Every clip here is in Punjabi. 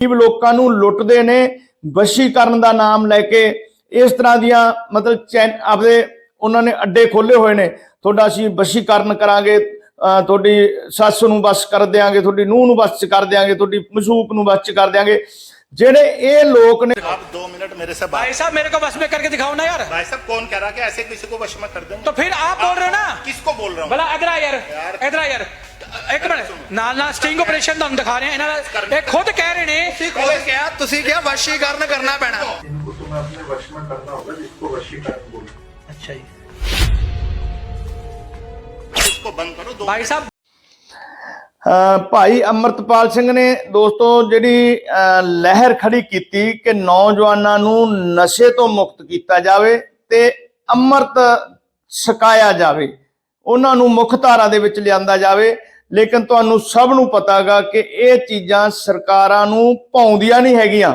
ਗਰੀਬ ਲੋਕਾਂ ਨੂੰ ਲੁੱਟਦੇ ਨੇ ਵਸ਼ੀਕਰਨ ਦਾ ਨਾਮ ਲੈ ਕੇ ਇਸ ਤਰ੍ਹਾਂ ਦੀਆਂ ਮਤਲਬ ਚੈਨ ਆਪਦੇ ਉਹਨਾਂ ਨੇ ਅੱਡੇ ਖੋਲੇ ਹੋਏ ਨੇ ਤੁਹਾਡਾ ਅਸੀਂ ਵਸ਼ੀਕਰਨ ਕਰਾਂਗੇ ਅਹ ਤੁਹਾਡੀ ਸੱਸ ਨੂੰ ਬਸ ਕਰ ਦਿਆਂਗੇ ਤੁਹਾਡੀ ਨੂੰਹ ਨੂੰ ਬਸ ਚ ਕਰ ਦਿਆਂਗੇ ਤੁਹਾਡੀ ਮਸੂਕ ਨੂੰ ਬਸ ਚ ਕਰ ਦਿਆਂਗੇ ਜਿਹੜੇ ਇਹ ਲੋਕ ਨੇ आप दो मिनट मेरे से बात भाई साहब मेरे को बस में करके दिखाओ ना यार भाई साहब कौन कह रहा कि ऐसे किसी को वश में कर देंगे तो फिर आप बोल रहे हो ना किसको बोल रहा हूँ भला इधर आ यार यार। इधर आ यार ਇੱਕ ਮਿੰਟ ਨਾਲ ਨਾਲ ਸਟਿੰਗ ਆਪਰੇਸ਼ਨ ਤੁਹਾਨੂੰ ਦਿਖਾ ਰਹੇ ਆ ਇਹਨਾਂ ਦਾ ਇਹ ਖੁਦ ਕਹਿ ਰਹੇ ਨੇ ਤੁਸੀਂ ਖੁਦ ਕਿਹਾ ਤੁਸੀਂ ਕਿਹਾ ਵਸ਼ੀਕਰਨ ਕਰਨਾ ਪੈਣਾ इनको तुम्हें अपने वश में करना होगा जिसको वशीकरण बोलते हैं ਅੱਛਾ ਜੀ इसको बंद करो दो ਭਾਈ ਸਾਹਿਬ ਅਹ ਭਾਈ ਅਮਰਤਪਾਲ ਸਿੰਘ ਨੇ ਦੋਸਤੋ ਜਿਹੜੀ ਅਹ ਲਹਿਰ ਖੜੀ ਕੀਤੀ ਕਿ ਨੌਜਵਾਨਾਂ ਨੂੰ ਨਸ਼ੇ ਤੋਂ ਮੁਕਤ ਕੀਤਾ ਜਾਵੇ ਤੇ ਅੰਮ੍ਰਿਤ ਛਕਾਇਆ ਜਾਵੇ ਉਹਨਾਂ ਨੂੰ ਮੁੱਖ ਧਾਰਾ ਦੇ ਵਿੱਚ ਲਿਆਂਦਾ ਜਾਵੇ ਲੇਕਿਨ ਤੁਹਾਨੂੰ ਸਭ ਨੂੰ ਪਤਾਗਾ ਕਿ ਇਹ ਚੀਜ਼ਾਂ ਸਰਕਾਰਾਂ ਨੂੰ ਪਾਉਂਦੀਆਂ ਨਹੀਂ ਹੈਗੀਆਂ।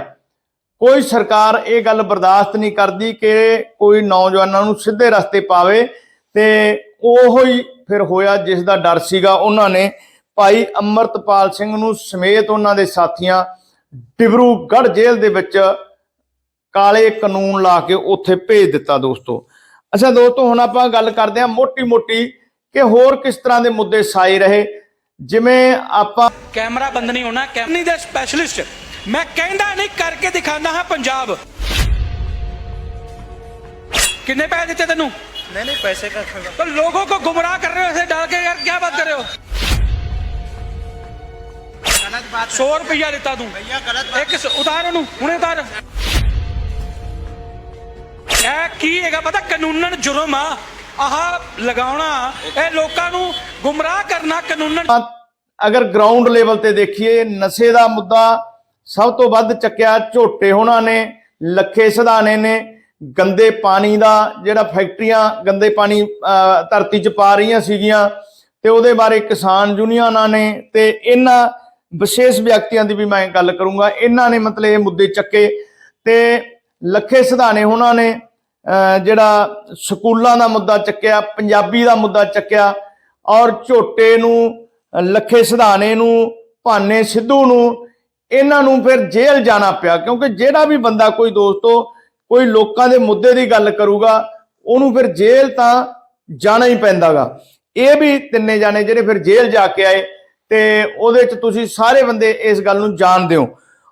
ਕੋਈ ਸਰਕਾਰ ਇਹ ਗੱਲ ਬਰਦਾਸ਼ਤ ਨਹੀਂ ਕਰਦੀ ਕਿ ਕੋਈ ਨੌਜਵਾਨਾਂ ਨੂੰ ਸਿੱਧੇ ਰਸਤੇ ਪਾਵੇ ਤੇ ਉਹੋ ਹੀ ਫਿਰ ਹੋਇਆ ਜਿਸ ਦਾ ਡਰ ਸੀਗਾ ਉਹਨਾਂ ਨੇ। ਭਾਈ ਅਮਰਤਪਾਲ ਸਿੰਘ ਨੂੰ ਸਮੇਤ ਉਹਨਾਂ ਦੇ ਸਾਥੀਆਂ ਡਿਬਰੂਗੜ੍ਹ ਜੇਲ੍ਹ ਦੇ ਵਿੱਚ ਕਾਲੇ ਕਾਨੂੰਨ ਲਾ ਕੇ ਉੱਥੇ ਭੇਜ ਦਿੱਤਾ ਦੋਸਤੋ। ਅੱਛਾ ਦੋਸਤੋ, ਹੁਣ ਆਪਾਂ ਗੱਲ ਕਰਦੇ ਹਾਂ ਮੋਟੀ-ਮੋਟੀ ਕਿ ਹੋਰ ਕਿਸ ਤਰ੍ਹਾਂ ਦੇ ਮੁੱਦੇ ਸਾਈ ਰਹੇ ਜਿਵੇਂ ਆਪਾਂ ਕੈਮਰਾ ਬੰਦ ਨਹੀਂ ਹੋਣਾ ਕੈਮਨੀ ਦੇ ਸਪੈਸ਼ਲਿਸਟ ਮੈਂ ਕਹਿੰਦਾ ਨਹੀਂ ਕਰਕੇ ਦਿਖਾਉਂਦਾ ਹਾਂ ਪੰਜਾਬ ਕਿੰਨੇ ਪੈਸੇ ਦਿੱਤੇ ਤੈਨੂੰ ਨਹੀਂ ਨਹੀਂ ਪੈਸੇ का तो लोगों को गुमराह कर रहे हो ऐसे डाल के यार क्या बात कर रहे हो गलत बात सौ रुपया देता तू भैया गलत ਇੱਕ ਸ- ਉਤਾਰ ਉਹਨੂੰ ਹੁਣੇ ਉਤਾਰ ਇਹ ਕੀ ਹੈਗਾ ਪਤਾ ਕਾਨੂੰਨਨ ਜੁਰਮ ਆ ਆਹ ਲਗਾਉਣਾ ਇਹ ਲੋਕਾਂ ਨੂੰ ਗੁੰਮਰਾਹ ਕਰਨਾ ਕਾਨੂੰਨਨ ਅਗਰ ਗਰਾਊਂਡ ਲੈਵਲ ਤੇ ਦੇਖੀਏ, ਨਸ਼ੇ ਦਾ ਮੁੱਦਾ ਸਭ ਤੋਂ ਵੱਧ ਚੱਕਿਆ ਝੋਟੇ ਹੋਣਾ ਨੇ, ਲੱਖੇ ਸਧਾਣੇ ਨੇ, ਗੰਦੇ ਪਾਣੀ ਦਾ ਜਿਹੜਾ ਫੈਕਟਰੀਆਂ ਗੰਦੇ ਪਾਣੀ ਧਰਤੀ 'ਚ ਪਾ ਰਹੀਆਂ ਸੀਗੀਆਂ ਤੇ ਉਹਦੇ ਬਾਰੇ ਕਿਸਾਨ ਯੂਨੀਅਨਾਂ ਨੇ ਤੇ ਇਹਨਾਂ ਵਿਸ਼ੇਸ਼ ਵਿਅਕਤੀਆਂ ਦੀ ਵੀ ਮੈਂ ਗੱਲ ਕਰੂੰਗਾ। ਇਹਨਾਂ ਨੇ ਮਤਲਬ ਇਹ ਮੁੱਦੇ ਚੱਕੇ ਤੇ ਲੱਖੇ ਸਧਾਣੇ ਉਹਨਾਂ ਨੇ ਜਿਹੜਾ ਸਕੂਲਾਂ ਦਾ ਮੁੱਦਾ ਚੱਕਿਆ, ਪੰਜਾਬੀ ਦਾ ਮੁੱਦਾ ਚੱਕਿਆ ਔਰ ਝੋਟੇ ਨੂੰ, ਲੱਖੇ ਸਿਧਾਣੇ ਨੂੰ, ਭਾਨੇ ਸਿੱਧੂ ਨੂੰ, ਇਹਨਾਂ ਨੂੰ ਫਿਰ ਜੇਲ੍ਹ ਜਾਣਾ ਪਿਆ। ਕਿਉਂਕਿ ਜਿਹੜਾ ਵੀ ਬੰਦਾ ਕੋਈ ਦੋਸਤੋ, ਕੋਈ ਲੋਕਾਂ ਦੇ ਮੁੱਦੇ ਦੀ ਗੱਲ ਕਰੂਗਾ, ਉਹਨੂੰ ਫਿਰ ਜੇਲ੍ਹ ਤਾਂ ਜਾਣਾ ਹੀ ਪੈਂਦਾਗਾ। ਇਹ ਵੀ ਤਿੰਨੇ ਜਾਣੇ ਜਿਹੜੇ ਫਿਰ ਜੇਲ੍ਹ ਜਾ ਕੇ ਆਏ, ਤੇ ਉਹਦੇ ਚ ਤੁਸੀਂ ਸਾਰੇ ਬੰਦੇ ਇਸ ਗੱਲ ਨੂੰ ਜਾਣਦੇ ਹੋ।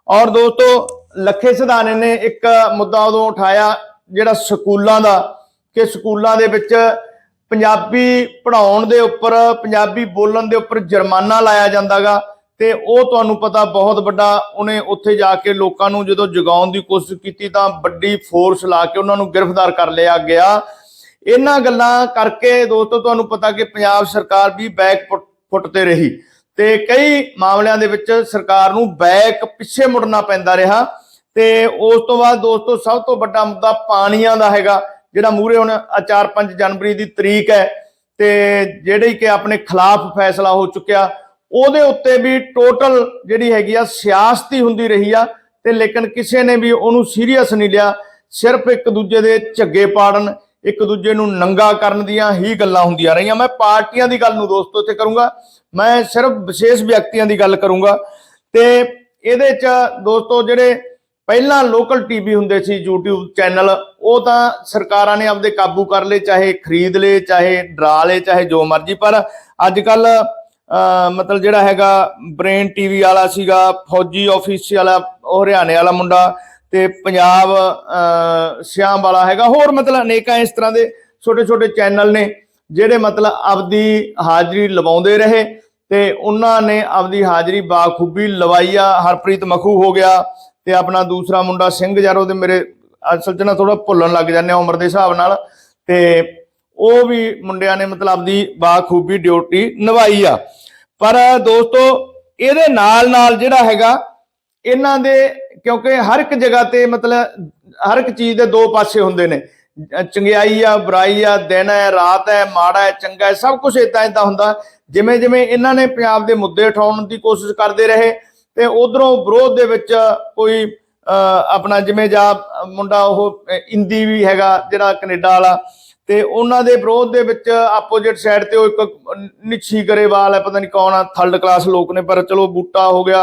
ਔਰ ਦੋਸਤੋ, ਲੱਖੇ ਸਿਧਾਣੇ ਨੇ ਇੱਕ ਮੁੱਦਾ ਉਦੋਂ ਉਠਾਇਆ ਜਿਹੜਾ ਸਕੂਲਾਂ ਦਾ, ਕਿ ਸਕੂਲਾਂ ਦੇ ਵਿੱਚ ਪੰਜਾਬੀ ਪੜ੍ਹਾਉਣ ਦੇ ਉੱਪਰ, ਪੰਜਾਬੀ ਬੋਲਣ ਦੇ ਉੱਪਰ ਜੁਰਮਾਨਾ ਲਾਇਆ ਜਾਂਦਾਗਾ ਤੇ ਉਹ ਤੁਹਾਨੂੰ ਪਤਾ ਬਹੁਤ ਵੱਡਾ ਉਹਨੇ ਉੱਥੇ ਜਾ ਕੇ ਲੋਕਾਂ ਨੂੰ ਜਦੋਂ ਜਗਾਉਣ ਦੀ ਕੋਸ਼ਿਸ਼ ਕੀਤੀ ਤਾਂ ਵੱਡੀ ਫੋਰਸ ਲਾ ਕੇ ਉਹਨਾਂ ਨੂੰ ਗ੍ਰਿਫਤਾਰ ਕਰ ਲਿਆ ਗਿਆ। ਇਹਨਾਂ ਗੱਲਾਂ ਕਰਕੇ ਦੋਸਤੋ ਤੁਹਾਨੂੰ ਪਤਾ ਕਿ ਪੰਜਾਬ ਸਰਕਾਰ ਵੀ ਬੈਕ ਫੁੱਟ ਫੁੱਟ ਤੇ ਰਹੀ ਤੇ ਕਈ ਮਾਮਲਿਆਂ ਦੇ ਵਿੱਚ ਸਰਕਾਰ ਨੂੰ ਬੈਕ ਪਿੱਛੇ ਮੁੜਨਾ ਪੈਂਦਾ ਰਿਹਾ ਤੇ ਉਸ ਤੋਂ ਬਾਅਦ ਦੋਸਤੋ ਸਭ ਤੋਂ ਵੱਡਾ ਮੁੱਦਾ ਪਾਣੀਆਂ ਦਾ ਹੈਗਾ। ਜਿਹੜਾ ਮੂਰੇ ਹੁਣ 4-5 ਜਨਵਰੀ ਦੀ ਤਰੀਕ ਹੈ ਤੇ ਜਿਹੜੀ ਕਿ ਆਪਣੇ ਖਿਲਾਫ ਫੈਸਲਾ ਹੋ ਚੁੱਕਿਆ, ਉਹਦੇ ਉੱਤੇ ਵੀ ਟੋਟਲ ਜਿਹੜੀ ਹੈਗੀ ਆ ਸਿਆਸਤੀ ਹੁੰਦੀ ਰਹੀ ਆ ਤੇ ਲੇਕਿਨ ਕਿਸੇ ਨੇ ਵੀ ਉਹਨੂੰ ਸੀਰੀਅਸ ਨਹੀਂ ਲਿਆ, ਸਿਰਫ ਇੱਕ ਦੂਜੇ ਦੇ ਝੱਗੇ ਪਾੜਨ, ਇੱਕ ਦੂਜੇ ਨੂੰ ਨੰਗਾ ਕਰਨ ਦੀਆਂ ਹੀ ਗੱਲਾਂ ਹੁੰਦੀਆਂ ਰਹੀਆਂ। ਮੈਂ ਪਾਰਟੀਆਂ ਦੀ ਗੱਲ ਨੂੰ ਦੋਸਤੋ ਇੱਥੇ ਕਰੂੰਗਾ, ਮੈਂ ਸਿਰਫ ਵਿਸ਼ੇਸ਼ ਵਿਅਕਤੀਆਂ ਦੀ ਗੱਲ ਕਰੂੰਗਾ ਤੇ ਇਹਦੇ ਚ ਦੋਸਤੋ ਜਿਹੜੇ ਪਹਿਲਾਂ ਲੋਕਲ ਟੀਵੀ ਹੁੰਦੇ ਸੀ YouTube ਚੈਨਲ ਉਹ ਤਾਂ ਸਰਕਾਰਾਂ ਨੇ ਆਪਦੇ ਕਾਬੂ ਕਰ ਲਏ ਚਾਹੇ ਖਰੀਦ ਲਏ ਚਾਹੇ ਡਰਾ ਲਏ ਚਾਹੇ ਜੋ ਮਰਜ਼ੀ ਪਰ ਅੱਜ ਕੱਲ ਮਤਲਬ ਜਿਹੜਾ ਹੈਗਾ ਬ੍ਰੇਨ ਟੀਵੀ ਵਾਲਾ ਸੀਗਾ ਫੌਜੀ ਆਫਿਸ ਵਾਲਾ ਉਹ ਹਰਿਆਣੇ ਵਾਲਾ ਮੁੰਡਾ ਤੇ ਪੰਜਾਬ ਅਹ, ਸਿਆਮ ਵਾਲਾ ਹੈਗਾ ਹੋਰ ਮਤਲਬ ਅਨੇਕਾਂ ਇਸ ਤਰ੍ਹਾਂ ਦੇ ਛੋਟੇ ਛੋਟੇ ਚੈਨਲ ਨੇ ਜਿਹੜੇ ਮਤਲਬ ਆਪਦੀ ਹਾਜ਼ਰੀ ਲਵਾਉਂਦੇ ਰਹੇ ਤੇ ਉਹਨਾਂ ਨੇ ਆਪਦੀ ਹਾਜ਼ਰੀ ਬਾਖੂਬੀ ਲਵਾਈ ਆ ਹਰਪ੍ਰੀਤ ਮਖੂ ਹੋ ਗਿਆ ਤੇ ਆਪਣਾ ਦੂਸਰਾ ਮੁੰਡਾ ਸਿੰਘ ਯਾਰ, ਉਹਦੇ ਮੇਰੇ ਅਸਲ 'ਚ ਨਾ ਥੋੜਾ ਭੁੱਲਣ ਲੱਗ ਜਾਂਦੇ ਆ ਉਮਰ ਦੇ ਹਿਸਾਬ ਨਾਲ। ਤੇ ਉਹ ਵੀ ਮੁੰਡਿਆਂ ਨੇ ਮਤਲਬ ਆਪਦੀ ਬਾਖੂਬੀ ਡਿਊਟੀ ਨਿਭਾਈ ਆ। ਪਰ ਦੋਸਤੋ, ਇਹਦੇ ਨਾਲ ਨਾਲ ਜਿਹੜਾ ਹੈਗਾ, ਇਹਨਾਂ ਦੇ ਕਿਉਂਕਿ ਹਰ ਇੱਕ ਜਗ੍ਹਾ ਤੇ ਮਤਲਬ ਹਰ ਇੱਕ ਚੀਜ਼ ਦੇ ਦੋ ਪਾਸੇ ਹੁੰਦੇ ਨੇ। ਚੰਗਿਆਈ ਆ, ਬੁਰਾਈ ਆ, ਦਿਨ ਹੈ, ਰਾਤ ਹੈ, ਮਾੜਾ ਹੈ, ਚੰਗਾ ਹੈ, ਸਭ ਕੁਝ ਇਦਾਂ ਇਦਾਂ ਹੁੰਦਾ। ਜਿਵੇਂ ਜਿਵੇਂ ਇਹਨਾਂ ਨੇ ਪੰਜਾਬ ਦੇ ਮੁੱਦੇ ਉਠਾਉਣ ਦੀ ਕੋਸ਼ਿਸ਼ ਕਰਦੇ ਰਹੇ ਤੇ ਉਧਰੋਂ ਵਿਰੋਧ ਦੇ ਵਿੱਚ ਕੋਈ ਅ, ਆਪਣਾ ਜਿਵੇਂ ਜਾ ਮੁੰਡਾ ਉਹ ਅ, ਇੰਦੀ ਵੀ ਹੈਗਾ ਜਿਹੜਾ ਕੈਨੇਡਾ ਵਾਲਾ ਤੇ ਉਹਨਾਂ ਦੇ ਵਿਰੋਧ ਦੇ ਵਿੱਚ ਆਪੋਜੀਟ ਸਾਈਡ ਤੇ ਉਹ ਇੱਕ ਨਿੱਛੀ ਗਰੇਵਾਲ ਹੈ ਪਤਾ ਨਹੀਂ ਕੌਣ ਆ ਥਰਡ ਕਲਾਸ ਲੋਕ ਨੇ ਪਰ ਚਲੋ ਬੂਟਾ ਹੋ ਗਿਆ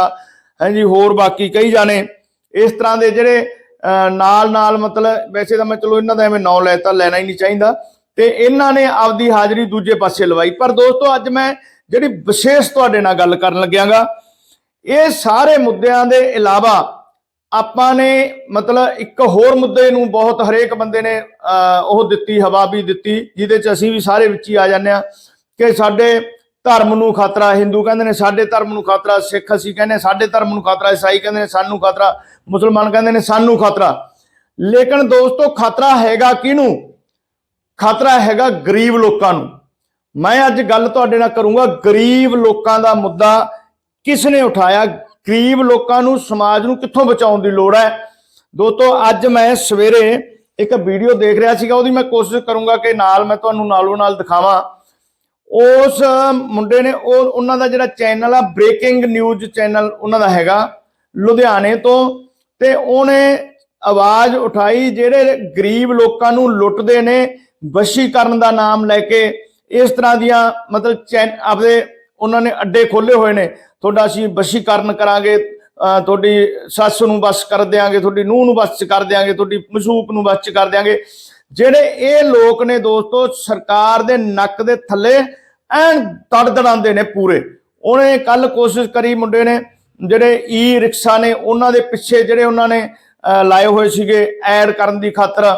ਹਾਂਜੀ ਹੋਰ ਬਾਕੀ ਕਈ ਜਾਣੇ। ਇਸ ਤਰ੍ਹਾਂ ਦੇ ਜਿਹੜੇ ਅਹ, ਨਾਲ ਨਾਲ ਮਤਲਬ ਵੈਸੇ ਤਾਂ ਮੈਂ ਚਲੋ ਇਹਨਾਂ ਦਾ ਐਵੇਂ ਨਾਂ ਲੈਤਾ ਲੈਣਾ ਹੀ ਨਹੀਂ ਚਾਹੀਦਾ। ਤੇ ਇਹਨਾਂ ਨੇ ਆਪਦੀ ਹਾਜ਼ਰੀ ਦੂਜੇ ਪਾਸੇ ਲਵਾਈ। ਪਰ ਦੋਸਤੋ ਅੱਜ ਮੈਂ ਜਿਹੜੀ ਵਿਸ਼ੇਸ਼ ਤੁਹਾਡੇ ਨਾਲ ਗੱਲ ਕਰਨ ਲੱਗਿਆਗਾ ਇਹ ਸਾਰੇ ਮੁੱਦਿਆਂ ਦੇ ਇਲਾਵਾ ਆਪਾਂ ਨੇ ਮਤਲਬ ਇੱਕ ਹੋਰ ਮੁੱਦੇ ਨੂੰ ਬਹੁਤ ਹਰੇਕ ਬੰਦੇ ਨੇ ਅਹ, ਉਹ ਦਿੱਤੀ ਹਵਾ ਵੀ ਦਿੱਤੀ ਜਿਹਦੇ ਚ ਅਸੀਂ ਵੀ ਸਾਰੇ ਵਿੱਚ ਹੀ ਆ ਜਾਂਦੇ ਆ ਕਿ ਸਾਡੇ ਧਰਮ ਨੂੰ ਖਤਰਾ ਹਿੰਦੂ ਕਹਿੰਦੇ ਨੇ ਸਾਡੇ ਧਰਮ ਨੂੰ ਖਤਰਾ ਸਿੱਖ ਅਸੀਂ ਕਹਿੰਦੇ ਸਾਡੇ ਧਰਮ ਨੂੰ ਖਤਰਾ ਈਸਾਈ ਕਹਿੰਦੇ ਨੇ ਸਾਨੂੰ ਖਤਰਾ ਮੁਸਲਮਾਨ ਕਹਿੰਦੇ ਨੇ ਸਾਨੂੰ ਖਤਰਾ। ਲੇਕਿਨ ਦੋਸਤੋ ਖਤਰਾ ਹੈਗਾ ਕਿਹਨੂੰ? ਖਤਰਾ ਹੈਗਾ ਗਰੀਬ ਲੋਕਾਂ ਨੂੰ। ਮੈਂ ਅੱਜ ਗੱਲ ਤੁਹਾਡੇ ਨਾਲ ਕਰੂੰਗਾ ਗਰੀਬ ਲੋਕਾਂ ਦਾ ਮੁੱਦਾ ਕਿਸ ਨੇ ਉਠਾਇਆ? ਗਰੀਬ ਲੋਕਾਂ ਨੂੰ, ਸਮਾਜ ਨੂੰ ਕਿੱਥੋਂ ਬਚਾਉਣ ਦੀ ਲੋੜ ਹੈ? ਦੋਸਤੋ, ਅੱਜ ਮੈਂ ਸਵੇਰੇ ਇੱਕ ਵੀਡੀਓ ਦੇਖ ਰਿਹਾ ਸੀਗਾ, ਉਹਦੀ ਮੈਂ ਕੋਸ਼ਿਸ਼ ਕਰੂੰਗਾ ਕਿ ਨਾਲ ਮੈਂ ਤੁਹਾਨੂੰ ਨਾਲੋਂ ਨਾਲ ਦਿਖਾਵਾਂ। ਉਸ ਮੁੰਡੇ ਨੇ, ਉਹ, ਉਹਨਾਂ ਦਾ ਜਿਹੜਾ ਚੈਨਲ ਆ, ਬ੍ਰੇਕਿੰਗ ਨਿਊਜ਼ ਚੈਨਲ ਉਹਨਾਂ ਦਾ ਹੈਗਾ, ਲੁਧਿਆਣੇ ਤੋਂ। ਤੇ ਉਹਨੇ ਆਵਾਜ਼ ਉਠਾਈ, ਜਿਹੜੇ ਗਰੀਬ ਲੋਕਾਂ ਨੂੰ ਲੁੱਟਦੇ ਨੇ, ਵਸ਼ੀਕਰਨ ਦਾ ਨਾਮ ਲੈ ਕੇ, ਇਸ ਤਰ੍ਹਾਂ ਦੀਆਂ ਮਤਲਬ ਚੈਨ, ਆਪਦੇ ਉਹਨਾਂ ਨੇ ਅੱਡੇ ਖੋਲੇ ਹੋਏ ਨੇ। ਤੁਹਾਡਾ ਅਸੀਂ ਵਸ਼ੀਕਰਨ ਕਰਾਂਗੇ, ਅਹ, ਤੁਹਾਡੀ ਸੱਸ ਨੂੰ ਬਸ ਕਰ ਦਿਆਂਗੇ, ਤੁਹਾਡੀ ਨੂੰਹ ਨੂੰ ਬਸ ਚ ਕਰ ਦਿਆਂਗੇ, ਤੁਹਾਡੀ ਮਸੂਕ ਨੂੰ ਬਸ ਚ ਕਰ ਦਿਆਂਗੇ। ਜਿਹੜੇ ਇਹ ਲੋਕ ਨੇ ਦੋਸਤੋ, ਸਰਕਾਰ ਦੇ ਨੱਕ ਦੇ ਥੱਲੇ ਐਨ ਤੜਤੜਾਉਂਦੇ ਨੇ ਪੂਰੇ। ਉਹਨੇ ਕੱਲ ਕੋਸ਼ਿਸ਼ ਕਰੀ ਮੁੰਡੇ ਨੇ, ਜਿਹੜੇ ਈ ਰਿਕਸ਼ਾ ਨੇ, ਉਹਨਾਂ ਦੇ ਪਿੱਛੇ ਜਿਹੜੇ ਉਹਨਾਂ ਨੇ, ਅਹ, ਲਾਏ ਹੋਏ ਸੀਗੇ ਐਡ ਕਰਨ ਦੀ ਖਾਤਰ,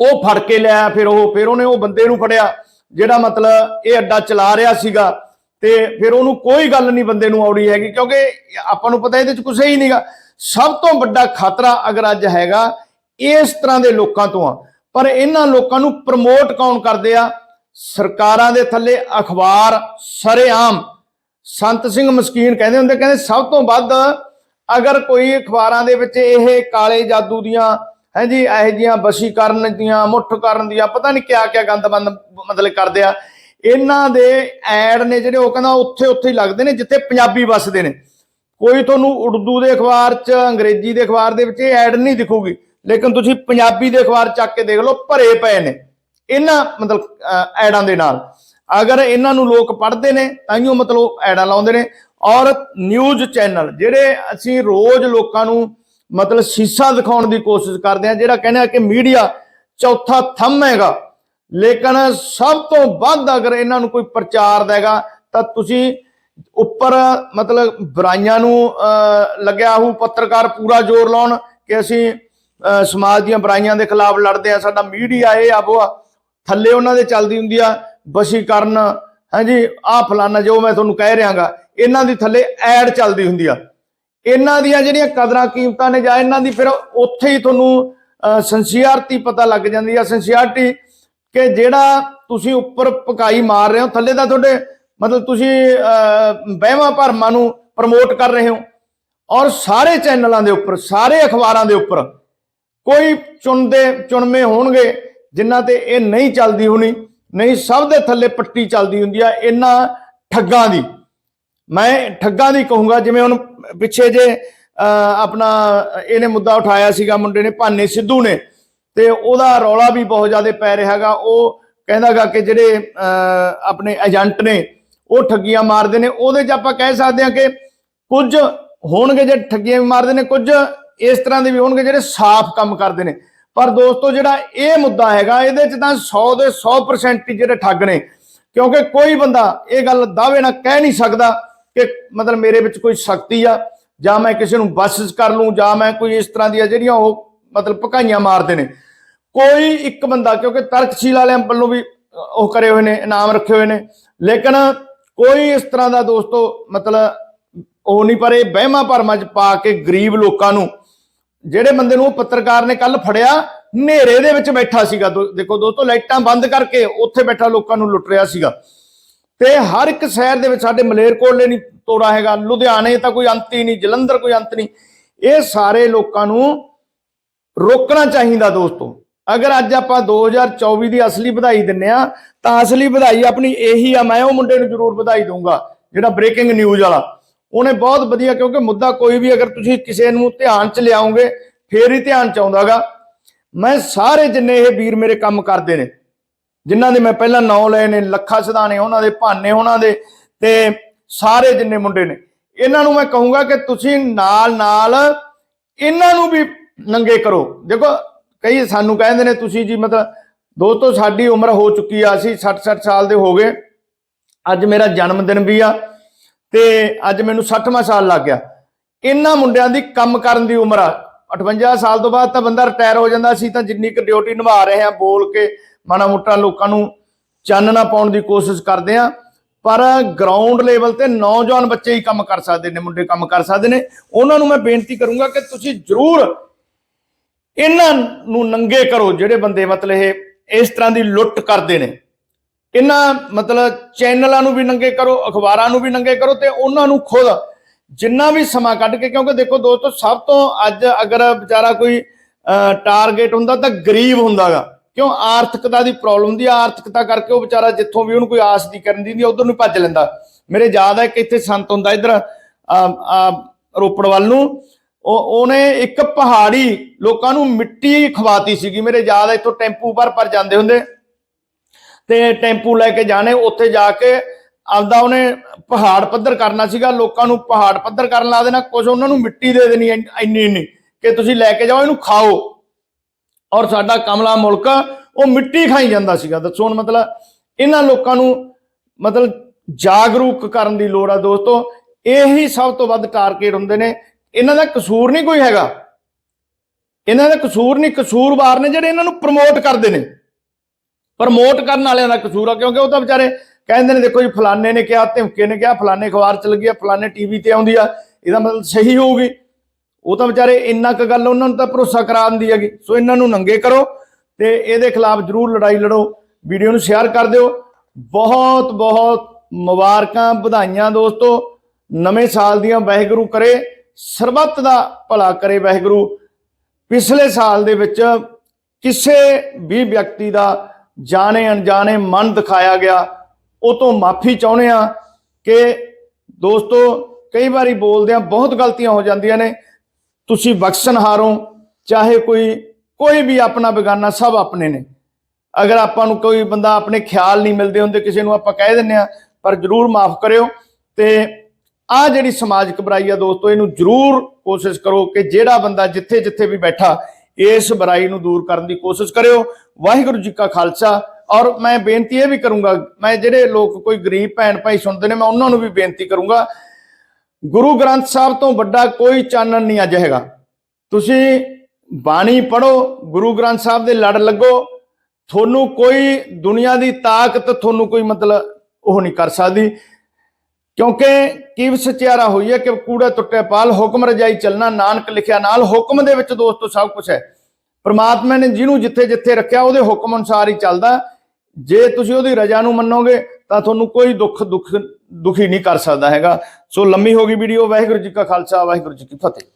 ਉਹ ਫੜ ਕੇ ਲਿਆ, ਫਿਰ ਉਹ, ਫਿਰ ਉਹਨੇ ਉਹ ਬੰਦੇ ਨੂੰ ਫੜਿਆ, ਜਿਹੜਾ ਮਤਲਬ ਇਹ ਅੱਡਾ ਚਲਾ ਰਿਹਾ ਸੀਗਾ। ਤੇ ਫਿਰ ਉਹਨੂੰ ਕੋਈ ਗੱਲ ਨਹੀਂ ਬੰਦੇ ਨੂੰ ਆਉਣੀ ਹੈਗੀ, ਕਿਉਂਕਿ ਆਪਾਂ ਨੂੰ ਪਤਾ ਇਹਦੇ ਚ ਕੁਝ ਹੀ ਨਹੀਂਗਾ। ਸਭ ਤੋਂ ਵੱਡਾ ਖਤਰਾ ਅਗਰ ਅੱਜ ਹੈਗਾ, ਇਸ ਤਰ੍ਹਾਂ ਦੇ ਲੋਕਾਂ ਤੋਂ ਆ। ਪਰ ਇਹਨਾਂ ਲੋਕਾਂ ਨੂੰ ਪ੍ਰਮੋਟ ਕੌਣ ਕਰਦੇ ਆ? ਸਰਕਾਰਾਂ ਦੇ ਥੱਲੇ ਅਖਬਾਰ ਸਰੇਆਮ। ਸੰਤ ਸਿੰਘ ਮਸਕੀਨ ਕਹਿੰਦੇ ਹੁੰਦੇ, ਕਹਿੰਦੇ ਸਭ ਤੋਂ ਵੱਧ ਅਗਰ ਕੋਈ ਅਖਬਾਰਾਂ ਦੇ ਵਿੱਚ ਇਹ ਕਾਲੇ ਜਾਦੂ ਦੀਆਂ, ਹੈ ਜੀ, ਇਹੋ ਜੀਆਂ ਵਸ਼ੀਕਰਨ ਦੀਆਂ, ਮੁੱਠ ਕਰਨ ਦੀਆਂ, ਪਤਾ ਨਹੀਂ ਕਿਆ ਕਿਆ ਗੰਦ ਬੰਦ ਮਤਲਬ ਕਰਦੇ ਆ ਇਹਨਾਂ ਦੇ ਐਡ ਨੇ ਜਿਹੜੇ ਉਹ ਕਹਿੰਦਾ ਉੱਥੇ ਉੱਥੇ ਹੀ ਲੱਗਦੇ ਨੇ, ਜਿੱਥੇ ਪੰਜਾਬੀ ਵੱਸਦੇ ਨੇ। ਕੋਈ ਤੁਹਾਨੂੰ ਉਰਦੂ ਦੇ ਅਖਬਾਰ 'ਚ, ਅੰਗਰੇਜ਼ੀ ਦੇ ਅਖਬਾਰ ਦੇ ਵਿੱਚ ਇਹ ਐਡ ਨਹੀਂ ਦਿਖੂਗੀ। ਲੇਕਿਨ ਤੁਸੀਂ ਪੰਜਾਬੀ ਦੇ ਅਖਬਾਰ ਚੱਕ ਕੇ ਦੇਖ ਲਓ, ਭਰੇ ਪਏ ਨੇ। ਇਹਨਾਂ ਮਤਲਬ ਐਡਾਂ ਦੇ ਨਾਲ। ਅਗਰ ਇਹਨਾਂ ਨੂੰ ਲੋਕ ਪੜ੍ਹਦੇ ਨੇ, ਤਾਂ ਹੀ ਉਹ ਮਤਲਬ ਐਡਾਂ ਲਾਉਂਦੇ ਨੇ। ਔਰ ਨਿਊਜ਼ ਚੈਨਲ, ਜਿਹੜੇ ਅਸੀਂ ਰੋਜ਼ ਲੋਕਾਂ ਨੂੰ ਮਤਲਬ ਸੀਸਾ ਦਿਖਾਉਣ ਦੀ ਕੋਸ਼ਿਸ਼ ਕਰਦੇ ਆ ਜਿਹੜਾ ਕਹਿੰਦੇ ਆ ਕਿ ਮੀਡੀਆ ਚੌਥਾ ਥੰਮ ਹੈਗਾ। ਲੇਕਿਨ ਸਭ ਤੋਂ ਵੱਧ ਅਗਰ ਇਹਨਾਂ ਨੂੰ ਕੋਈ ਪ੍ਰਚਾਰ ਦੇਗਾ ਤਾਂ ਤੁਸੀਂ ਉੱਪਰ ਮਤਲਬ ਬੁਰਾਈਆਂ ਨੂੰ ਲੱਗਿਆ ਹੋਊ ਪੱਤਰਕਾਰ ਪੂਰਾ ਜ਼ੋਰ ਲਾਉਣ ਕਿ ਅਸੀਂ ਅਹ, ਸਮਾਜ ਦੀਆਂ ਬੁਰਾਈਆਂ ਦੇ ਖਿਲਾਫ ਲੜਦੇ ਆ ਸਾਡਾ ਮੀਡੀਆ ਇਹ ਆ ਉਹ ਆ ਥੱਲੇ ਉਹਨਾਂ ਦੇ ਚੱਲਦੀ ਹੁੰਦੀ ਆ ਵਸ਼ੀਕਰਨ ਹਾਂਜੀ ਆ ਫਲਾਨਾ ਜੋ ਮੈਂ ਤੁਹਾਨੂੰ ਕਹਿ ਰਿਹਾਗਾ ਇਹਨਾਂ ਦੀ ਥੱਲੇ ਐਡ ਚੱਲਦੀ ਹੁੰਦੀ ਆ। ਇਹਨਾਂ ਦੀਆਂ ਜਿਹੜੀਆਂ ਕਦਰਾਂ ਕੀਮਤਾਂ ਨੇ ਜਾਂ ਇਹਨਾਂ ਦੀ ਫਿਰ ਉੱਥੇ ਹੀ ਤੁਹਾਨੂੰ ਸੰਸੀਅਰਟੀ ਪਤਾ ਲੱਗ ਜਾਂਦੀ ਆ ਸੰਸੀਆਰਟੀ ਕਿ ਜਿਹੜਾ ਤੁਸੀਂ ਉੱਪਰ ਪਕਾਈ ਮਾਰ ਰਹੇ ਹੋ ਥੱਲੇ ਦਾ ਤੁਹਾਡੇ ਮਤਲਬ ਤੁਸੀਂ ਅਹ, ਵਹਿਮਾਂ ਭਰਮਾਂ ਨੂੰ ਪ੍ਰਮੋਟ ਕਰ ਰਹੇ ਹੋ। ਔਰ ਸਾਰੇ ਚੈਨਲਾਂ ਦੇ ਉੱਪਰ ਸਾਰੇ ਅਖਬਾਰਾਂ ਦੇ ਉੱਪਰ ਕੋਈ ਚੁਣਦੇ ਚੁਣਵੇਂ ਹੋਣਗੇ ਜਿਨ੍ਹਾਂ ਤੇ ਇਹ ਨਹੀਂ ਚੱਲਦੀ ਹੋਣੀ ਨਹੀਂ ਸਭ ਦੇ ਥੱਲੇ ਪੱਟੀ ਚੱਲਦੀ ਹੁੰਦੀ ਆ ਇਹਨਾਂ ਠੱਗਾਂ ਦੀ। ਮੈਂ ਠੱਗਾਂ ਦੀ ਕਹੂੰਗਾ ਜਿਵੇਂ ਹੁਣ ਪਿੱਛੇ ਜੇ ਅਹ, ਆਪਣਾ ਇਹਨੇ ਮੁੱਦਾ ਉਠਾਇਆ ਸੀਗਾ ਮੁੰਡੇ ਨੇ ਭਾਨੇ ਸਿੱਧੂ ਨੇ। ਤੇ ਉਹਦਾ ਰੌਲਾ ਵੀ ਬਹੁਤ ਜ਼ਿਆਦਾ ਪੈ ਰਿਹਾ ਹੈਗਾ। ਉਹ ਕਹਿੰਦਾਗਾ ਕਿ ਜਿਹੜੇ ਆਪਣੇ ਏਜੰਟ ਨੇ, ਉਹ ਠੱਗੀਆਂ ਮਾਰਦੇ ਨੇ। ਉਹਦੇ 'ਚ ਆਪਾਂ ਕਹਿ ਸਕਦੇ ਹਾਂ ਕਿ ਕੁਝ ਹੋਣਗੇ ਜਿਹੜੇ ਠੱਗੀਆਂ ਵੀ ਮਾਰਦੇ ਨੇ, ਕੁਝ ਇਸ ਤਰ੍ਹਾਂ ਦੇ ਵੀ ਹੋਣਗੇ ਜਿਹੜੇ ਸਾਫ਼ ਕੰਮ ਕਰਦੇ ਨੇ। ਪਰ ਦੋਸਤੋ, ਜਿਹੜਾ ਇਹ ਮੁੱਦਾ ਹੈਗਾ, ਇਹਦੇ 'ਚ ਤਾਂ 100 ਦੇ 100% ਹੀ ਜਿਹੜੇ ਠੱਗ ਨੇ। ਕਿਉਂਕਿ ਕੋਈ ਬੰਦਾ ਇਹ ਗੱਲ ਦਾਅਵੇ ਨਾਲ ਕਹਿ ਨਹੀਂ ਸਕਦਾ ਕਿ ਮਤਲਬ ਮੇਰੇ ਵਿੱਚ ਕੋਈ ਸ਼ਕਤੀ ਆ, ਜਾਂ ਮੈਂ ਕਿਸੇ ਨੂੰ ਬਸ ਕਰ ਲੂੰ, ਜਾਂ ਮੈਂ ਕੋਈ ਇਸ ਤਰ੍ਹਾਂ ਦੀਆਂ ਜਿਹੜੀਆਂ ਉਹ ਮਤਲਬ ਪਕਾਈਆਂ ਮਾਰਦੇ ਨੇ। ਕੋਈ ਇੱਕ ਬੰਦਾ, ਕਿਉਂਕਿ ਤਰਕਸ਼ੀਲ ਵਾਲਿਆਂ ਵੱਲੋਂ ਵੀ ਉਹ ਕਰੇ ਹੋਏ ਨੇ, ਇਨਾਮ ਰੱਖੇ ਹੋਏ ਨੇ। ਲੇਕਿਨ ਕੋਈ ਇਸ ਤਰ੍ਹਾਂ ਦਾ ਦੋਸਤੋ, ਮਤਲਬ ਉਹ ਨਹੀਂ, ਪਰ ਇਹ ਵਹਿਮਾਂ ਭਰਮਾਂ ਚ ਪਾ ਕੇ ਗਰੀਬ ਲੋਕਾਂ ਨੂੰ, ਜਿਹੜੇ ਬੰਦੇ ਨੂੰ ਪੱਤਰਕਾਰ ਨੇ ਕੱਲ ਫੜਿਆ, ਹਨੇਰੇ ਦੇ ਵਿੱਚ ਬੈਠਾ ਸੀਗਾ ਦੋ- ਦੇਖੋ ਦੋਸਤੋ, ਲਾਈਟਾਂ ਬੰਦ ਕਰਕੇ ਉੱਥੇ ਬੈਠਾ ਲੋਕਾਂ ਨੂੰ ਲੁੱਟ ਰਿਹਾ ਸੀਗਾ। ਤੇ ਹਰ ਇੱਕ ਸ਼ਹਿਰ ਦੇ ਵਿੱਚ ਸਾਡੇ ਮਲੇਰਕੋਟਲੇ ਨਹੀਂ ਤੋੜਾ ਹੈਗਾ, ਲੁਧਿਆਣੇ ਤਾਂ ਕੋਈ ਅੰਤ ਹੀ ਨਹੀਂ, ਜਲੰਧਰ ਕੋਈ ਅੰਤ ਨਹੀਂ। ਇਹ ਸਾਰੇ ਲੋਕਾਂ ਨੂੰ ਰੋਕਣਾ ਚਾਹੀਦਾ ਦੋਸਤੋ। ਅਗਰ ਅੱਜ ਆਪਾਂ 2024 ਦੀ ਅਸਲੀ ਵਧਾਈ ਦਿੰਨੇ ਆ, ਤਾਂ ਅਸਲੀ ਵਧਾਈ ਆਪਣੀ ਇਹੀ ਆ, ਮੈਂ ਉਹ ਮੁੰਡੇ ਨੂੰ ਜ਼ਰੂਰ ਵਧਾਈ ਦਊਂਗਾ, ਜਿਹੜਾ ਬ੍ਰੇਕਿੰਗ ਨਿਊਜ਼ ਵਾਲਾ। ਉਹਨੇ ਬਹੁਤ ਵਧੀਆ, ਕਿਉਂਕਿ ਮੁੱਦਾ ਕੋਈ ਵੀ ਅਗਰ ਤੁਸੀਂ ਕਿਸੇ ਨੂੰ ਧਿਆਨ ਚ ਲਿਆਓਗੇ ਫੇਰ ਹੀ ਧਿਆਨ ਚ ਆਉਂਦਾਗਾ। ਮੈਂ ਸਾਰੇ ਜਿੰਨੇ ਇਹ ਵੀਰ ਮੇਰੇ ਕੰਮ ਕਰਦੇ ਨੇ, ਜਿਨ੍ਹਾਂ ਦੇ ਮੈਂ ਪਹਿਲਾਂ ਨਾਂ ਲਏ ਨੇ, ਲੱਖਾ ਸਿਧਾਣੇ ਉਹਨਾਂ ਦੇ, ਭਾਨੇ ਉਹਨਾਂ ਦੇ, ਤੇ ਸਾਰੇ ਜਿੰਨੇ ਮੁੰਡੇ ਨੇ, ਇਹਨਾਂ ਨੂੰ ਮੈਂ ਕਹੂੰਗਾ ਕਿ ਤੁਸੀਂ ਨਾਲ ਨਾਲ ਇਹਨਾਂ ਨੂੰ ਵੀ ਨੰਗੇ ਕਰੋ। ਦੇਖੋ ਕਈ ਸਾਨੂੰ ਕਹਿੰਦੇ ਨੇ, ਤੁਸੀਂ ਜੀ ਮਤਲਬ ਦੋਸਤੋ, ਸਾਡੀ ਉਮਰ ਹੋ ਚੁੱਕੀ ਆ, ਅਸੀਂ 60 60 ਸਾਲ ਦੇ ਹੋ ਗਏ। ਅੱਜ ਮੇਰਾ ਜਨਮ ਦਿਨ ਵੀ ਆ ਤੇ ਅੱਜ ਮੈਨੂੰ 60ਵਾਂ ਸਾਲ ਲੱਗ ਗਿਆ। ਇਹਨਾਂ ਮੁੰਡਿਆਂ ਦੀ ਕੰਮ ਕਰਨ ਦੀ ਉਮਰ ਆ। 58 ਸਾਲ ਤੋਂ ਬਾਅਦ ਤਾਂ ਬੰਦਾ ਰਿਟਾਇਰ ਹੋ ਜਾਂਦਾ ਸੀ ਤਾਂ ਜਿੰਨੀ ਕੁ ਡਿਊਟੀ ਨਿਭਾ ਰਹੇ ਆ ਬੋਲ ਕੇ ਮਾੜਾ ਮੋਟਾ ਲੋਕਾਂ ਨੂੰ ਚਾਨਣਾ ਪਾਉਣ ਦੀ ਕੋਸ਼ਿਸ਼ ਕਰਦੇ ਆ ਪਰ ਗਰਾਊਂਡ ਲੈਵਲ ਤੇ ਨੌਜਵਾਨ ਬੱਚੇ ਹੀ ਕੰਮ ਕਰ ਸਕਦੇ ਨੇ, ਮੁੰਡੇ ਕੰਮ ਕਰ ਸਕਦੇ ਨੇ। ਉਹਨਾਂ ਨੂੰ ਮੈਂ ਬੇਨਤੀ ਕਰੂੰਗਾ ਕਿ ਤੁਸੀਂ ਜ਼ਰੂਰ ਇਹਨਾਂ ਨੂੰ ਨੰਗੇ ਕਰੋ ਜਿਹੜੇ ਬੰਦੇ ਮਤਲਬ ਇਹ ਇਸ ਤਰ੍ਹਾਂ ਦੀ ਲੁੱਟ ਕਰਦੇ ਨੇ। ਇਹਨਾਂ ਮਤਲਬ ਚੈਨਲਾਂ ਨੂੰ ਵੀ ਨੰਗੇ ਕਰੋ, ਅਖਬਾਰਾਂ ਨੂੰ ਵੀ ਨੰਗੇ ਕਰੋ ਤੇ ਉਹਨਾਂ ਨੂੰ ਖੁਦ ਜਿੰਨਾ ਵੀ ਸਮਾਂ ਕੱਢ ਕੇ, ਕਿਉਂਕਿ ਦੇਖੋ ਦੋਸਤੋ, ਸਭ ਤੋਂ ਅੱਜ ਅਗਰ ਵਿਚਾਰਾ ਕੋਈ ਟਾਰਗੇਟ ਹੁੰਦਾ ਤਾਂ ਗਰੀਬ ਹੁੰਦਾਗਾ। ਕਿਉਂ? ਆਰਥਿਕਤਾ ਦੀ ਪ੍ਰੋਬਲਮ ਹੁੰਦੀ ਆਰਥਿਕਤਾ ਕਰਕੇ ਉਹ ਵਿਚਾਰਾ ਜਿੱਥੋਂ ਵੀ ਉਹਨੂੰ ਕੋਈ ਆਸ ਦੀ ਕਰਨ ਦੀ ਹੁੰਦੀ ਉਧਰ ਨੂੰ ਭੱਜ ਲੈਂਦਾ। ਮੇਰੇ ਯਾਦ ਹੈ ਕਿ ਇੱਥੇ ਸੰਤ ਹੁੰਦਾ ਇਧਰ ਰੋਪੜ ਵੱਲ ਨੂੰ। ਉਹ ਉਹਨੇ ਇੱਕ ਪਹਾੜੀ ਲੋਕਾਂ ਨੂੰ ਮਿੱਟੀ ਖਵਾਤੀ ਸੀਗੀ। ਮੇਰੇ ਯਾਦ ਹੈ ਇੱਥੋਂ ਟੈਂਪੂ ਭਰ ਭਰ ਜਾਂਦੇ ਹੁੰਦੇ। ਤੇ ਟੈਂਪੂ ਲੈ ਕੇ ਜਾਣੇ, ਉੱਥੇ ਜਾ ਕੇ ਆਪਦਾ ਉਹਨੇ ਪਹਾੜ ਪੱਧਰ ਕਰਨਾ ਸੀਗਾ। ਲੋਕਾਂ ਨੂੰ ਪਹਾੜ ਪੱਧਰ ਕਰਨ ਲਾ ਦੇਣਾ ਕੁਝ ਉਹਨਾਂ ਨੂੰ ਮਿੱਟੀ ਦੇ ਦੇਣੀ ਇੰਨੀ ਇੰਨੀ ਕਿ ਤੁਸੀਂ ਲੈ ਕੇ ਜਾਓ, ਇਹਨੂੰ ਖਾਓ। ਔਰ ਸਾਡਾ ਕਮਲਾ ਮੁਲਕ, ਉਹ ਮਿੱਟੀ ਖਾਈ ਜਾਂਦਾ ਸੀਗਾ। ਦੱਸੋ ਹੁਣ ਮਤਲਬ ਇਹਨਾਂ ਲੋਕਾਂ ਨੂੰ ਮਤਲਬ ਜਾਗਰੂਕ ਕਰਨ ਦੀ ਲੋੜ ਆ ਦੋਸਤੋ। ਇਹੀ ਸਭ ਤੋਂ ਵੱਧ ਟਾਰਗੇਟ ਹੁੰਦੇ ਨੇ ਇਹਨਾਂ ਦਾ ਕਸੂਰ ਨਹੀਂ ਕੋਈ ਹੈਗਾ। ਇਹਨਾਂ ਦਾ ਕਸੂਰ ਨਹੀਂ, ਕਸੂਰਵਾਰ ਨੇ ਜਿਹੜੇ ਇਹਨਾਂ ਨੂੰ ਪ੍ਰਮੋਟ ਕਰਦੇ ਨੇ। ਪ੍ਰਮੋਟ ਕਰਨ ਵਾਲਿਆਂ ਦਾ ਕਸੂਰ ਆ, ਕਿਉਂਕਿ ਉਹ ਤਾਂ ਵਿਚਾਰੇ ਕਹਿੰਦੇ ਨੇ, ਦੇਖੋ ਜੀ, ਫਲਾਣੇ ਨੇ ਕਿਹਾ, ਧਮਕੇ ਨੇ ਕਿਹਾ, ਫਲਾਣੇ ਅਖਬਾਰ ਚ ਲੱਗੀ ਆ, ਫਲਾਣੇ ਟੀਵੀ ਤੇ ਆਉਂਦੀ ਆ, ਇਹਦਾ ਮਤਲਬ ਸਹੀ ਹੋਊਗੀ। ਉਹ ਤਾਂ ਵਿਚਾਰੇ ਇੰਨਾ ਕੁ ਗੱਲ ਉਹਨਾਂ ਨੂੰ ਤਾਂ ਭਰੋਸਾ ਕਰਾ ਦਿੰਦੀ ਹੈਗੀ। ਸੋ ਇਹਨਾਂ ਨੂੰ ਨੰਗੇ ਕਰੋ ਤੇ ਇਹਦੇ ਖਿਲਾਫ ਜਰੂਰ ਲੜਾਈ ਲੜੋ। ਵੀਡੀਓ ਨੂੰ ਸ਼ੇਅਰ ਕਰ ਦਿਓ। ਬਹੁਤ ਬਹੁਤ ਮੁਬਾਰਕਾਂ ਵਧਾਈਆਂ ਦੋਸਤੋ। ਨਵੇਂ ਸਾਲ ਦੀਆਂ ਵਾਹਿਗੁਰੂ ਕਰੇ। ਸਰਬੱਤ ਦਾ ਭਲਾ ਕਰੇ ਵਾਹਿਗੁਰੂ। ਪਿਛਲੇ ਸਾਲ ਦੇ ਵਿੱਚ ਕਿਸੇ ਵੀ ਵਿਅਕਤੀ ਦਾ ਜਾਣੇ ਅਣਜਾਣੇ ਮਨ ਦਿਖਾਇਆ ਗਿਆ, ਉਹ ਤੋਂ ਮਾਫੀ ਚਾਹੁੰਦੇ ਆ ਕਿ ਦੋਸਤੋ, ਕਈ ਵਾਰੀ ਬੋਲਦੇ ਆ ਬਹੁਤ ਗਲਤੀਆਂ ਹੋ ਜਾਂਦੀਆਂ ਨੇ। ਤੁਸੀਂ ਬਖਸ਼ਣਹਾਰੋਂ ਚਾਹੇ ਕੋਈ ਕੋਈ ਵੀ ਆਪਣਾ ਬੇਗਾਨਾ ਸਭ ਆਪਣੇ ਨੇ। ਅਗਰ ਆਪਾਂ ਨੂੰ ਕੋਈ ਬੰਦਾ ਆਪਣੇ ਖਿਆਲ ਨਹੀਂ ਮਿਲਦੇ ਹੁੰਦੇ, ਕਿਸੇ ਨੂੰ ਆਪਾਂ ਕਹਿ ਦਿੰਨੇ ਆ ਪਰ ਜਰੂਰ ਮਾਫ ਕਰਿਓ ਤੇ ਆ ਜਿਹੜੀ ਸਮਾਜਿਕ ਬੁਰਾਈ ਆ ਦੋਸਤੋ, ਇਹਨੂੰ ਜਰੂਰ ਕੋਸ਼ਿਸ਼ ਕਰੋ ਕਿ ਜਿਹੜਾ ਬੰਦਾ ਜਿੱਥੇ ਜਿੱਥੇ ਵੀ ਬੈਠਾ, ਇਸ ਬੁਰਾਈ ਨੂੰ ਦੂਰ ਕਰਨ ਦੀ ਕੋਸ਼ਿਸ਼ ਕਰਿਓ। ਵਾਹਿਗੁਰੂ ਜੀ ਕਾ ਖਾਲਸਾ। ਔਰ ਮੈਂ ਬੇਨਤੀ ਇਹ ਵੀ ਕਰੂੰਗਾ, ਮੈਂ ਜਿਹੜੇ ਲੋਕ ਕੋਈ ਗਰੀਬ ਭੈਣ ਭਾਈ ਸੁਣਦੇ ਨੇ, ਮੈਂ ਉਹਨਾਂ ਨੂੰ ਵੀ ਬੇਨਤੀ ਕਰੂੰਗਾ, ਗੁਰੂ ਗ੍ਰੰਥ ਸਾਹਿਬ ਤੋਂ ਵੱਡਾ ਕੋਈ ਚਾਨਣ ਨਹੀਂ ਅੱਜ ਹੈਗਾ। ਤੁਸੀਂ ਬਾਣੀ ਪੜੋ ਗੁਰੂ ਗ੍ਰੰਥ ਸਾਹਿਬ ਦੇ ਲੜ ਲੱਗੋ, ਤੁਹਾਨੂੰ ਕੋਈ ਦੁਨੀਆ ਦੀ ਤਾਕਤ, ਤੁਹਾਨੂੰ ਕੋਈ ਮਤਲਬ ਉਹ ਨਹੀਂ ਕਰ ਸਕਦੀ। ਕਿਉਂਕਿ ਕੀਵ ਸਚਿਆਰਾ ਹੋਈ ਹੈ ਕਿ ਕੂੜਾ ਟੁੱਟੇ ਪਾਲ, ਹੁਕਮ ਰਜਾਈ ਚੱਲਣਾ, ਨਾਨਕ ਲਿਖਿਆ ਨਾਲ ਹੁਕਮ ਦੇ ਵਿੱਚ ਦੋਸਤੋ ਸਭ ਕੁਝ ਹੈ। ਪ੍ਰਮਾਤਮਾ ਨੇ ਜਿਹਨੂੰ ਜਿੱਥੇ ਜਿੱਥੇ ਰੱਖਿਆ, ਉਹਦੇ ਹੁਕਮ ਅਨੁਸਾਰ ਹੀ ਚੱਲਦਾ। ਜੇ ਤੁਸੀਂ ਉਹਦੀ ਰਜ਼ਾ ਨੂੰ ਮੰਨੋਗੇ, ਤਾਂ ਤੁਹਾਨੂੰ ਕੋਈ ਦੁੱਖ ਦੁੱਖ, ਦੁਖੀ ਨਹੀਂ ਕਰ ਸਕਦਾ ਹੈਗਾ। ਸੋ ਲੰਮੀ ਹੋ ਗਈ ਵੀਡੀਓ। ਵਾਹਿਗੁਰੂ ਜੀ ਕਾ ਖਾਲਸਾ, ਵਾਹਿਗੁਰੂ ਜੀ ਕੀ ਫਤਿਹ।